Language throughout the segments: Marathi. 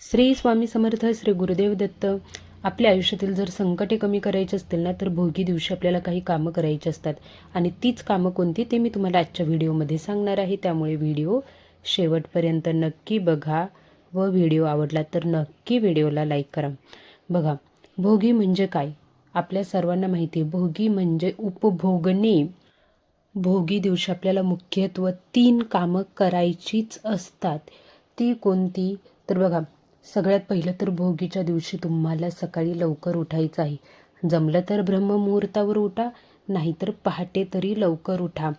श्री स्वामी समर्थ श्री गुरुदेव दत्त आपल्या आयुष्यातील जर संकटे कमी करायची असतील ना तर भोगी दिवशी आपल्याला काही कामं करायची असतात. आणि तीच कामं कोणती ते मी तुम्हाला आजच्या व्हिडिओमध्ये सांगणार आहे. त्यामुळे व्हिडिओ शेवटपर्यंत नक्की बघा व व्हिडिओ आवडला तर नक्की व्हिडिओला लाईक करा. बघा भोगी म्हणजे काय? आपल्या सर्वांना माहिती आहे भोगी म्हणजे उपभोगणे. भोगी दिवशी आपल्याला मुख्यत्व तीन कामं करायचीच असतात. ती कोणती? तर बघा सगळ्यात पहिलं तर भोगीच्या दिवशी तुम्हाला सकाळी लवकर उठायचं आहे. जमलं तर ब्रह्ममुहूर्तावर उठा नाहीतर पहाटे तरी लवकर उठा.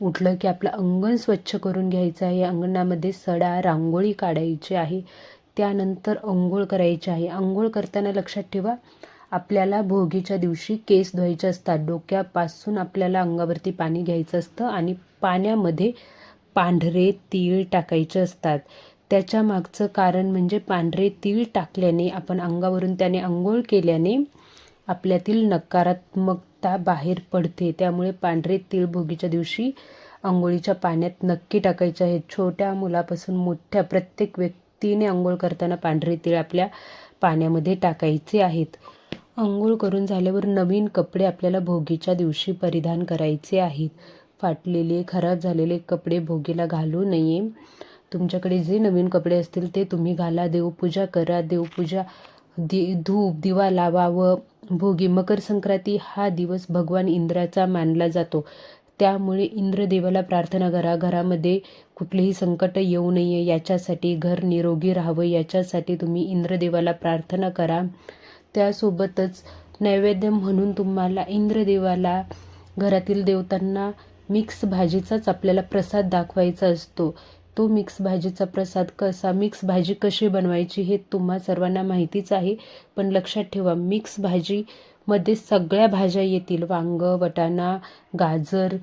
उठलं की आपलं अंगण स्वच्छ करून घ्यायचं आहे. अंगणामध्ये सडा रांगोळी काढायची आहे. त्यानंतर अंघोळ करायची आहे. अंघोळ करताना लक्षात ठेवा आपल्याला भोगीच्या दिवशी केस धुवायचे असतात. डोक्यापासून आपल्याला अंगावरती पाणी घ्यायचं असतं आणि पाण्यामध्ये पांढरे तीळ टाकायचे असतात. त्याच्या मागचं कारण म्हणजे पांढरे तीळ टाकल्याने आपण अंगावरून त्याने अंघोळ केल्याने आपल्यातील नकारात्मकता बाहेर पडते. त्यामुळे पांढरे तिळ भोगीच्या दिवशी आंघोळीच्या पाण्यात नक्की टाकायचे आहेत छोट्या मुलापासून मोठ्या प्रत्येक व्यक्तीने आंघोळ करताना पांढरे तीळ आपल्या पाण्यामध्ये टाकायचे आहेत. आंघोळ करून झाल्यावर नवीन कपडे आपल्याला भोगीच्या दिवशी परिधान करायचे आहेत. फाटलेले खराब झालेले कपडे भोगीला घालू नये. तुमच्याकडे जे नवीन कपडे असतील ते तुम्ही घाला देवपूजा करा देवपूजा दि धूप दिवा लावा व भोगी. मकर संक्रांती हा दिवस भगवान इंद्राचा मानला जातो. त्यामुळे इंद्रदेवाला प्रार्थना करा. घरामध्ये कुठलेही संकट येऊ नये याच्यासाठी घर निरोगी राहावं याच्यासाठी तुम्ही इंद्रदेवाला प्रार्थना करा. त्यासोबतच नैवेद्य म्हणून तुम्हाला इंद्रदेवाला घरातील देवतांना मिक्स भाजीचाच आपल्याला प्रसाद दाखवायचा असतो. तो मिक्स भाजीचा प्रसाद कसा मिक्स भाजी कशी बनवायची हे तुम्हा सर्वांना माहितीच आहे. पण लक्षात ठेवा मिक्स भाजीमध्ये सगळ्या भाज्या येतील. वांग वटाणा गाजर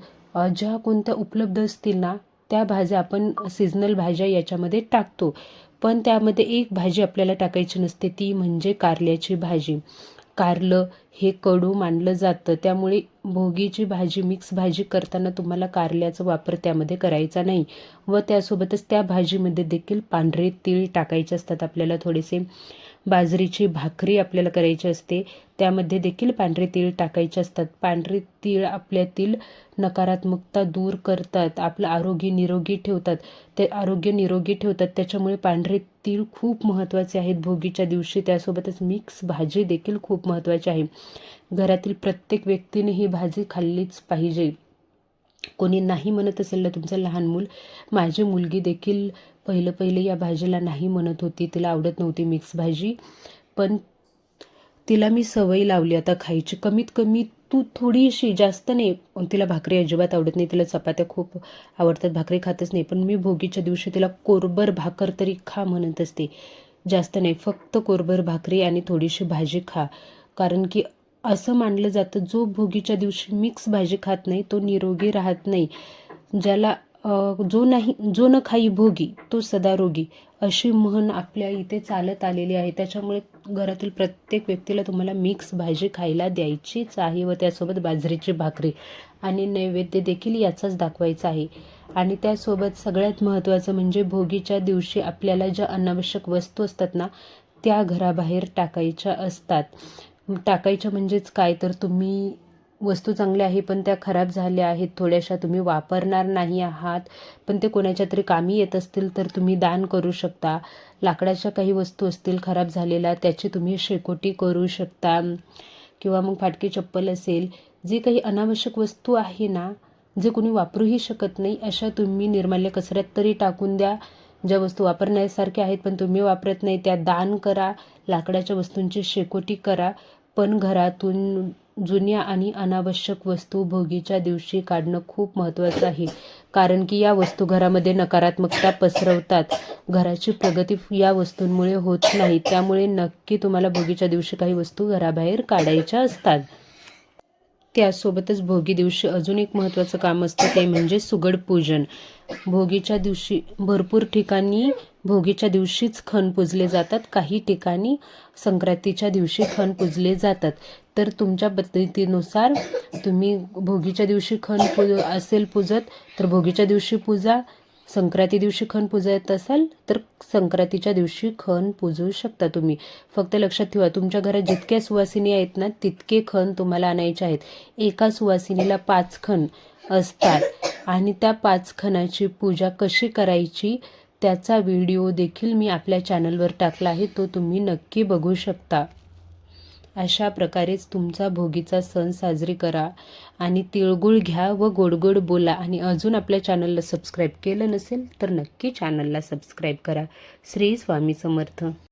ज्या कोणत्या उपलब्ध असतील ना त्या भाज्या आपण सीझनल भाज्या याच्यामध्ये टाकतो. पण त्यामध्ये एक भाजी आपल्याला टाकायची नसते ती म्हणजे कारल्याची भाजी. कारलं हे कडू मानलं जातं. त्यामुळे भोगीची भाजी मिक्स भाजी करताना तुम्हाला कारल्याचा वापर त्यामध्ये करायचा नाही. व त्यासोबतच त्या भाजीमध्ये देखील पांढरे तीळ टाकायचे असतात. आपल्याला थोडेसे बाजरीची भाकरी आपल्याला करायची असते. त्यामध्ये देखील पांढरे तीळ टाकायचे असतात. पांढरे तीळ आपल्यातील नकारात्मकता दूर करतात. आपलं आरोग्य निरोगी ठेवतात. ते आरोग्य निरोगी ठेवतात. त्याच्यामुळे पांढरे तीळ खूप महत्त्वाचे आहेत. भोगीच्या दिवशी त्यासोबतच मिक्स भाजी देखील खूप महत्त्वाची आहे. घरातील प्रत्येक व्यक्तीने ही भाजी खाल्लीच पाहिजे. कोणी नाही म्हणत असेल ना तुमचं लहान मूल माझी मुलगी देखील पहिलं पहिले या भाजीला नाही म्हणत होती तिला आवडत नव्हती मिक्स भाजी. पण तिला मी सवय लावली आता खायची. कमीत कमी तू थोडीशी जास्त नाही. तिला भाकरी अजिबात आवडत नाही. तिला चपात्या खूप आवडतात. भाकरी खातच नाही. पण मी भोगीच्या दिवशी तिला कोरभर भाकर तरी खा म्हणत असते. जास्त नाही. फक्त कोरभर भाकरी आणि थोडीशी भाजी खा. कारण की असं मानलं जातं जो भोगीच्या दिवशी मिक्स भाजी खात नाही तो निरोगी राहत नाही. ज्याला जो नाही जो न खाई भोगी तो सदा रोगी अशी म्हण आपल्या इथे चालत आलेली आहे. त्याच्यामुळे घरातील प्रत्येक व्यक्तीला तुम्हाला मिक्स भाजी खायला द्यायचीच आहे व त्यासोबत बाजरीची भाकरी आणि नैवेद्य देखील याचाच दाखवायचा आहे. आणि त्यासोबत सगळ्यात महत्त्वाचं म्हणजे भोगीच्या दिवशी आपल्याला ज्या अनावश्यक वस्तू असतात ना त्या घराबाहेर टाकायच्या असतात. टाकायच्या म्हणजेच काय? तर तुम्ही वस्तू चांगल्या आहे पण त्या खराब झाल्या आहेत. थोड्याशा तुम्ही वापरणार नाही आहात पण ते कोणाच्या तरी कामी येत असतील तर तुम्ही दान करू शकता. लाकडाच्या काही वस्तू असतील खराब झालेल्या त्याची तुम्ही शेकोटी करू शकता. किंवा मग फाटकी चप्पल असेल जे काही अनावश्यक वस्तू आहे ना जे कोणी वापरूही शकत नाही अशा तुम्ही निर्माल्य कचऱ्यात तरी टाकून द्या. ज्या वस्तू वापरण्यासारख्या आहेत पण तुम्ही वापरत नाही त्या दान करा. लाकडाच्या वस्तूंची शेकोटी करा. पण घरातून जुन्या आणि अनावश्यक वस्तू भोगीच्या दिवशी काढणं खूप महत्त्वाचं आहे. कारण की या वस्तू घरामध्ये नकारात्मकता पसरवतात. घराची प्रगती या वस्तूंमुळे होत नाही. त्यामुळे नक्की तुम्हाला भोगीच्या दिवशी काही वस्तू घराबाहेर काढायच्या असतात. त्यासोबतच भोगी दिवशी अजून एक महत्त्वाचं काम असतं ते म्हणजे सुगड पूजन. भोगीच्या दिवशी भरपूर ठिकाणी भोगीच्या दिवशीच खण पूजले जातात. काही ठिकाणी संक्रांतीच्या दिवशी खण पूजले जातात. तर तुमच्या पद्धतीनुसार तुम्ही भोगीच्या दिवशी खण पूज असेल पूजत तर भोगीच्या दिवशी पूजा संक्रांती दिवशी खण पूजत असाल तर संक्रांतीच्या दिवशी खण पूजू शकता तुम्ही. फक्त लक्षात ठेवा तुमच्या घरात जितक्या सुवासिनी आहेत ना तितके खण तुम्हाला आणायचे आहेत. एका सुवासिनीला पाच खण असतात आणि त्या पाच खणाची पूजा कशी करायची त्याचा व्हिडिओ देखील मी आपल्या चॅनलवर टाकला आहे तो तुम्ही नक्की बघू शकता. अशा प्रकारेच तुमचा भोगीचा सण साजरी करा आणि तिळगुळ घ्या व गोडगोड बोला. आणि अजून आपल्या चॅनलला सबस्क्राईब केलं नसेल तर नक्की चॅनलला सबस्क्राईब करा. श्री स्वामी समर्थ.